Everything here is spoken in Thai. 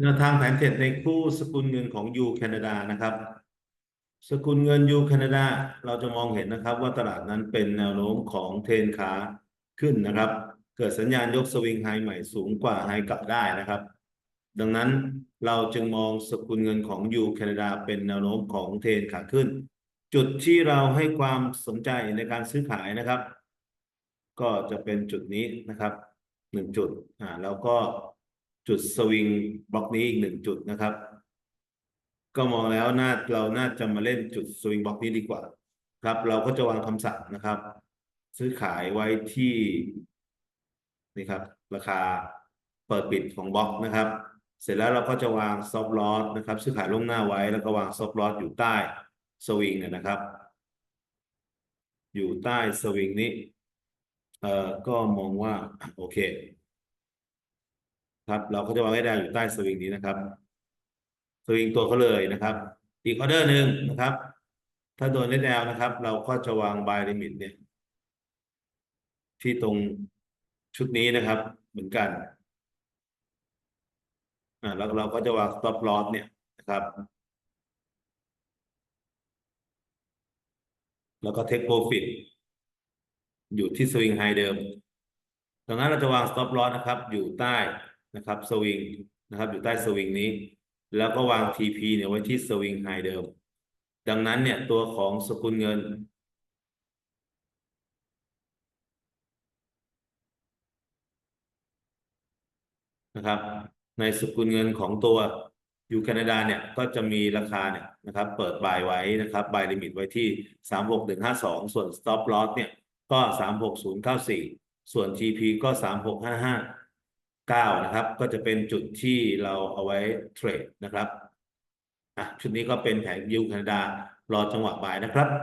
แนวทางแผนเทรดในคู่สกุลเงินของยูแคนาดานะครับ สกุลเงินยูแคนาดาเราจะมองเห็นนะครับ ว่าตลาดนั้นเป็นแนวโน้มของเทรนขาขึ้นนะครับ เกิดสัญญาณยกสวิงไฮใหม่สูงกว่าไฮกลับได้นะครับ ดังนั้นเราจึงมองสกุลเงินของยูแคนาดาเป็นแนวโน้มของเทรนขาขึ้น จุดที่เราให้ความสนใจในการซื้อขายนะครับ ก็จะเป็นจุดนี้นะครับหนึ่งจุดอ่าแล้วก็ จุดสวิงบล็อกนี้อีกหนึ่งจุดนะครับ ก็มองแล้วน่าเราน่าจะมาเล่นจุดสวิงบล็อกนี้ดีกว่า ครับ เราก็จะวางคำสั่งนะครับ ซื้อขายไว้ที่นี่ครับ ราคาเปิดปิดของบล็อกนะครับ เสร็จแล้วเราก็จะวางซอฟต์ลอสนะครับ ซื้อขายล่วงหน้าไว้แล้วก็วางซอฟต์ลอสอยู่ใต้สวิงนะครับ อยู่ใต้สวิงนี้เอ่อก็มองว่า โอเค ครับ เราก็จะวางให้ได้อยู่ใต้สวิงนี้นะครับ สวิงตัวเขาเลยนะครับ อีกออเดอร์หนึ่งนะครับ ถ้าโดนเล่นแนวนะครับ เราก็จะวางบายลิมิตเนี่ย ที่ตรงชุดนี้นะครับ เหมือนกันอ่าแล้วเราก็จะวาง stop loss เนี่ยนะครับ แล้วก็ take profit อยู่ที่สวิงไฮเดิมดังนั้นเราจะวาง stop loss นะครับ อยู่ใต้ นะครับสวิงนะครับอยู่ใต้สวิงนี้ แล้วก็วาง TP เนี่ยไว้ที่สวิงไฮเดิม ดังนั้นเนี่ยตัวของสกุลเงิน นะครับ ในสกุลเงินของตัวยูแคนาดาเนี่ยก็จะมีราคาเนี่ยนะครับเปิดบายไว้นะครับบายลิมิตไว้ที่สามหกหนึ่งห้าสองส่วน stop loss เนี่ยก็สามหกศูนย์เก้าสี่ส่วน TP ก็สามหกห้าห้า เก้านะครับ ก็จะเป็นจุดที่เราเอาไว้เทรดนะครับ อะ ชุดนี้ก็เป็นแผนยูแคนาดารอจังหวะบ่ายนะครับ